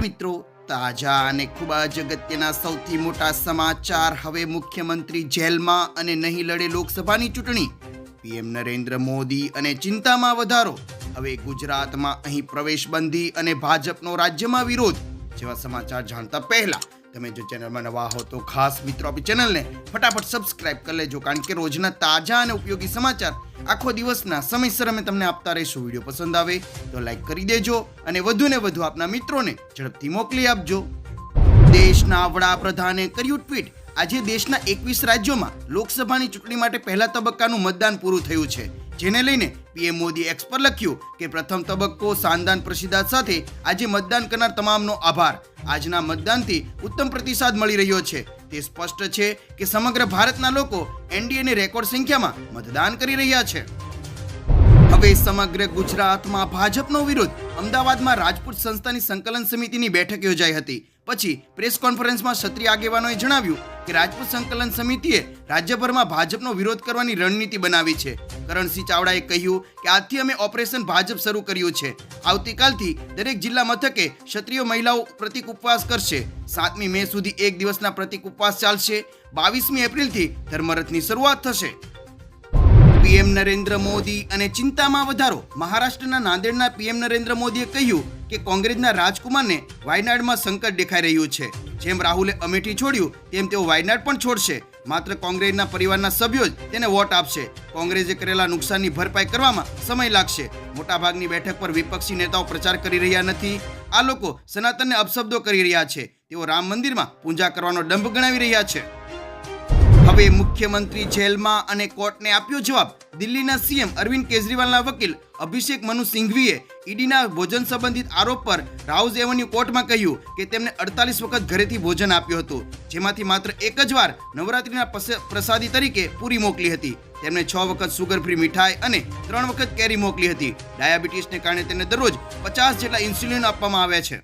મિત્રો, તાજા અને ખૂબ જ અગત્યના સૌથી મોટા સમાચાર હવે મુખ્યમંત્રી જેલમાં અને નહીં લડે લોકસભાની ચૂંટણી. પીએમ નરેન્દ્ર મોદી અને ચિંતામાં વધારો. હવે ગુજરાતમાં અહીં પ્રવેશબંધી અને ભાજપનો રાજ્યમાં વિરોધ. જેવા સમાચાર જાણતા પહેલા તમે જો ચેનલમાં નવા હો તો ખાસ મિત્રો આપણી ચેનલને ફટાફટ સબસ્ક્રાઇબ કરી લેજો, કારણ કે રોજના તાજા અને ઉપયોગી સમાચાર આખો દિવસના સમયસર અમે તમને આપતા રહીશું. વીડિયો પસંદ આવે તો લાઈક કરી દેજો અને વધુ ને વધુ આપના મિત્રોને ઝડપથી મોકલી આપજો. દેશના વડાપ્રધાને કર્યું ટ્વીટ. આજે દેશના એકવીસ રાજ્યોમાં લોકસભાની ચૂંટણી માટે પહેલા તબક્કાનું મતદાન પૂરું થયું છે, જેને લઈને પીએમ મોદી એક્સ પર લખ્યું કે પ્રથમ તબક્કો શાનદાન પ્રતિસાદ સાથે આજે મતદાન કરનાર તમામનો આભાર. આજના મતદાનથી ઉત્તમ પ્રતિસાદ મળી રહ્યો છે. તે સ્પષ્ટ છે કે સમગ્ર ભારતના લોકો એનડીએની રેકોર્ડ સંખ્યામાં મતદાન કરી રહ્યા છે. હવે સમગ્ર ગુજરાતમાં ભાજપનો વિરોધ અમદાવાદમાં રાજપૂત સંસ્થાની સંકલન સમિતિની બેઠક યોજાઈ હતી. પછી પ્રેસ કોન્ફરન્સમાં ક્ષત્રિય આગેવાનોએ જણાવ્યું કે રાજપૂત સંકલન સમિતિએ રાજ્યભરમાં ભાજપનો વિરોધ કરવાની રણનીતિ બનાવી છે. કરણસિંહ ચાવડાએ કહ્યું કે આજથી અમે ઓપરેશન ભાજપ શરૂ કર્યું છે. આવતીકાલથી દરેક જિલ્લા મથકે ક્ષત્રિય મહિલાઓ પ્રતિક ઉપવાસ કરશે. સાતમી મે સુધી એક દિવસના પ્રતિક ઉપવાસ ચાલશે. બાવીસમી એપ્રિલથી ધર્મરથની શરૂઆત થશે. પીએમ નરેન્દ્ર મોદી અને ચિંતામાં વધારો. મહારાષ્ટ્રના નાંદેડના પીએમ નરેન્દ્ર મોદીએ કહ્યું કે કોંગ્રેસના રાજકુમારને વાયનાડમાં સંકટ દેખાઈ રહ્યું છે. જેમ રાહુલે અમેઠી છોડ્યું, તેમ તેઓ વાયનાડ પણ છોડશે. માત્ર કોંગ્રેસના પરિવારના સભ્યો જ તેને વોટ આપશે. કોંગ્રેસે કરેલા નુકસાનની ભરપાઈ કરવામાં સમય લાગશે. મોટાભાગની બેઠક પર વિપક્ષી નેતાઓ પ્રચાર કરી રહ્યા નથી. આ લોકો સનાતનને અપશબ્દો કરી રહ્યા છે. તેઓ રામ મંદિરમાં પૂજા કરવાનો ડંભ ગણાવી રહ્યા છે. હવે મુખ્યમંત્રી જેલમાં અને કોર્ટને આપ્યો જવાબ. દિલ્હીના સીએમ અરવિંદ કેજરીવાલના વકીલ અભિષેક મનુ સિંઘવીએ ઈડીના ભોજન સંબંધિત આરોપ પર રાઉઝ એવન્યુ કોર્ટમાં કહ્યું કે તેમને અડતાલીસ વખત ઘરેથી ભોજન આપ્યું હતું. જેમાંથી માત્ર એક જ વાર નવરાત્રીના પ્રસાદી તરીકે પૂરી મોકલી હતી. તેમને છ વખત સુગર ફ્રી મીઠાઈ અને ત્રણ વખત કેરી મોકલી હતી. ડાયાબિટીસને કારણે તેને દરરોજ પચાસ જેટલા ઇન્સ્યુલિન આપવામાં આવ્યા છે.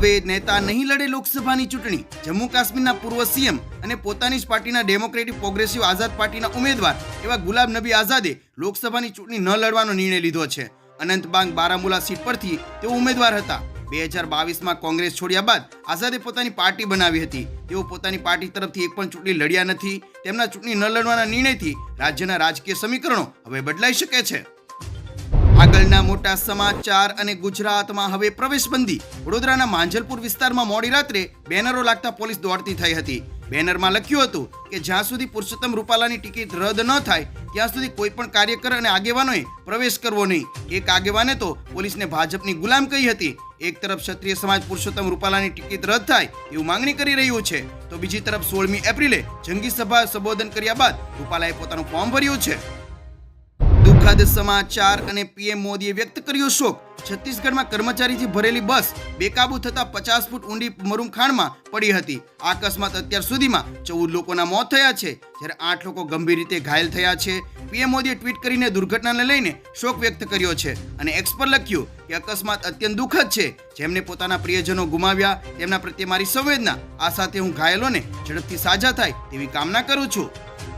હવે નેતા નહીં લડે લોકસભાની ચૂંટણી. જમ્મુ કાશ્મીરના પૂર્વ સીએમ અને પોતાની જ પાર્ટીના ડેમોક્રેટિક પ્રોગ્રેસિવ આઝાદ પાર્ટીના ઉમેદવાર એવા ગુલાબ નબી આઝાદે લોકસભાની ચૂંટણી ન લડવાનો નિર્ણય લીધો છે. અનંતબાગ બારામુલા સીટ પરથી તેઓ ઉમેદવાર હતા. બે હજાર બાવીસમાં કોંગ્રેસ છોડ્યા બાદ આઝાદે પોતાની પાર્ટી બનાવી હતી. તેઓ પોતાની પાર્ટી તરફથી એક પણ ચૂંટણી લડ્યા નથી. તેમના ચૂંટણી ન લડવાના નિર્ણયથી રાજ્યના રાજકીય સમીકરણો હવે બદલાઈ શકે છે. આગળના મોટા સમાચાર અને ગુજરાતમાં હવે પ્રવેશબંધી. વડોદરાના માંજલપુર વિસ્તારમાં મોડી રાત્રે બેનરો લાગતા પોલીસ દોડતી થઈ હતી. બેનરમાં લખ્યું હતું કે, જ્યાં સુધી પુરુષોત્તમ રૂપાલાની ટિકિટ રદ ન થાય, ત્યાં સુધી કોઈ પણ કાર્યકર અને આગેવાનોએ પ્રવેશ કરવો નહીં. એક આગેવાને તો પોલીસને ભાજપની ગુલામ કહી હતી. એક તરફ ક્ષત્રિય સમાજ પુરુષોત્તમ રૂપાલાની ટિકિટ રદ થાય એવું માંગણી કરી રહ્યું છે, તો બીજી તરફ સોળમી એપ્રિલે જંગી સભા સંબોધન કર્યા બાદ રૂપાલાએ પોતાનું ફોર્મ ભર્યું છે. દુઃખદ સમાચાર અને પીએમ મોદીએ વ્યક્ત કર્યો શોક. છત્તીસગઢમાં કર્મચારીથી ભરેલી બસ બેકાબુ થતા પચાસ ફૂટ ઊંડી મરુમખાણમાં પડી હતી. આ અકસ્માત અત્યાર સુધીમાં ચૌદ લોકોના મોત થયા છે. જ્યારે આઠ લોકો ગંભીર રીતે ઘાયલ થયા છે. પીએમ મોદીએ ટ્વીટ કરીને દુર્ઘટનાને લઈને શોક વ્યક્ત કર્યો છે અને એક્સ પર લખ્યું કે અકસ્માત અત્યંત દુઃખદ છે. જેમને પોતાના પ્રિયજનો ગુમાવ્યા, તેમના પ્રત્યે મારી સંવેદના. આ સાથે હું ઘાયલોને ઝડપથી સાજા થાય તેવી કામના કરું છું.